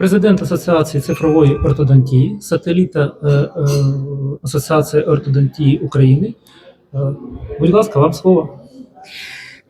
президент Асоціації цифрової ортодонтії, сателіта е, е, Асоціації ортодонтії України. Е, будь ласка, вам слово.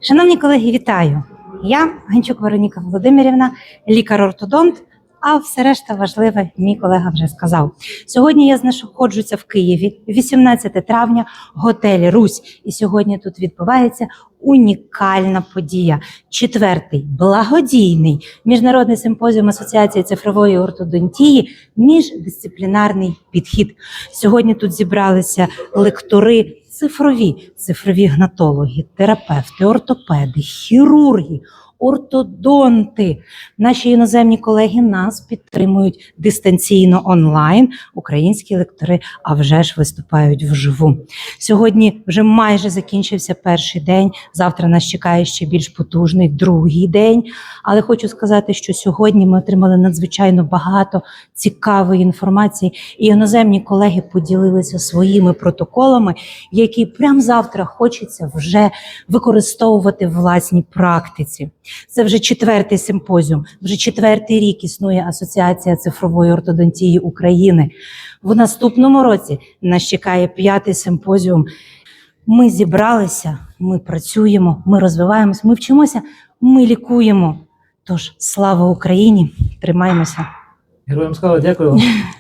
Шановні колеги, вітаю! Я Ганчук Вероніка Володимирівна, лікар-ортодонт. А все решта важливе, мій колега вже сказав. Сьогодні я знаходжуся в Києві, 18 травня, готель Русь. І сьогодні тут відбувається унікальна подія. Четвертий благодійний міжнародний симпозіум Асоціації цифрової ортодонтії, міждисциплінарний підхід. Сьогодні тут зібралися лектори цифрові, цифрові гнатологи, терапевти, ортопеди, хірурги, ортодонти. Наші іноземні колеги нас підтримують дистанційно онлайн. Українські лектори, а вже ж виступають вживу. Сьогодні вже майже закінчився перший день. Завтра нас чекає ще більш потужний другий день. Але хочу сказати, що сьогодні ми отримали надзвичайно багато цікавої інформації, і іноземні колеги поділилися своїми протоколами, які прямо завтра хочеться вже використовувати в власній практиці. Це вже четвертий симпозіум, вже четвертий рік існує Асоціація цифрової ортодонтії України. В наступному році нас чекає п'ятий симпозіум. Ми зібралися, ми працюємо, ми розвиваємось, ми вчимося, ми лікуємо. Тож слава Україні! Тримаємося! Героям слава, дякую вам.